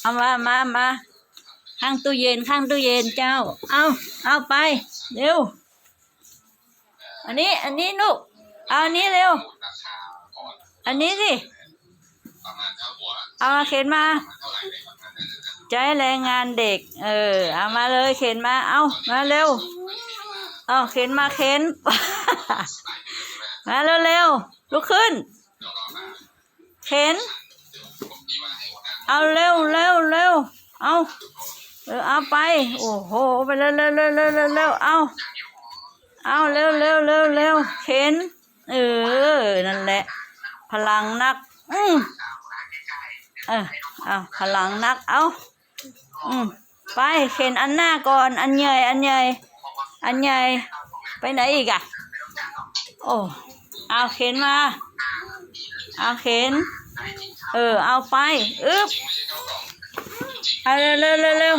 เอามามามาข้างตู้เย็นข้างตู้เย็นเจ้า เอาเอาไป เร็ว อันนี้ อันนี้ลูก เอาอันนี้เร็ว อันนี้สิ เอามาเข็นมาใช้แรงงานเด็ก เออ เอามาเลยเข็นมา เอามาเร็ว เอาเข็นมาเข็น มาเร็วเร็วลุกขึ้น เข็น เอาเร็วเร็วเร็วเอาเออเอาไป โอ้โห ไปเร็วเร็วเร็วเร็วเร็วเร็วเอาเอาเร็วเร็วเร็วเร็วเข็น เออ นั่นแหละ พลังนัก อืมเออเอาพลังนัก เอาอืมไปเข็นอันหน้าก่อน อันใหญ่ อันใหญ่ อันใหญ่ ไปไหนอีกอะโอ้ เอาเข็นมา เอาเข็น เออ เอาไป อึ๊บเอาเร็วเร็วเร็วเร็ว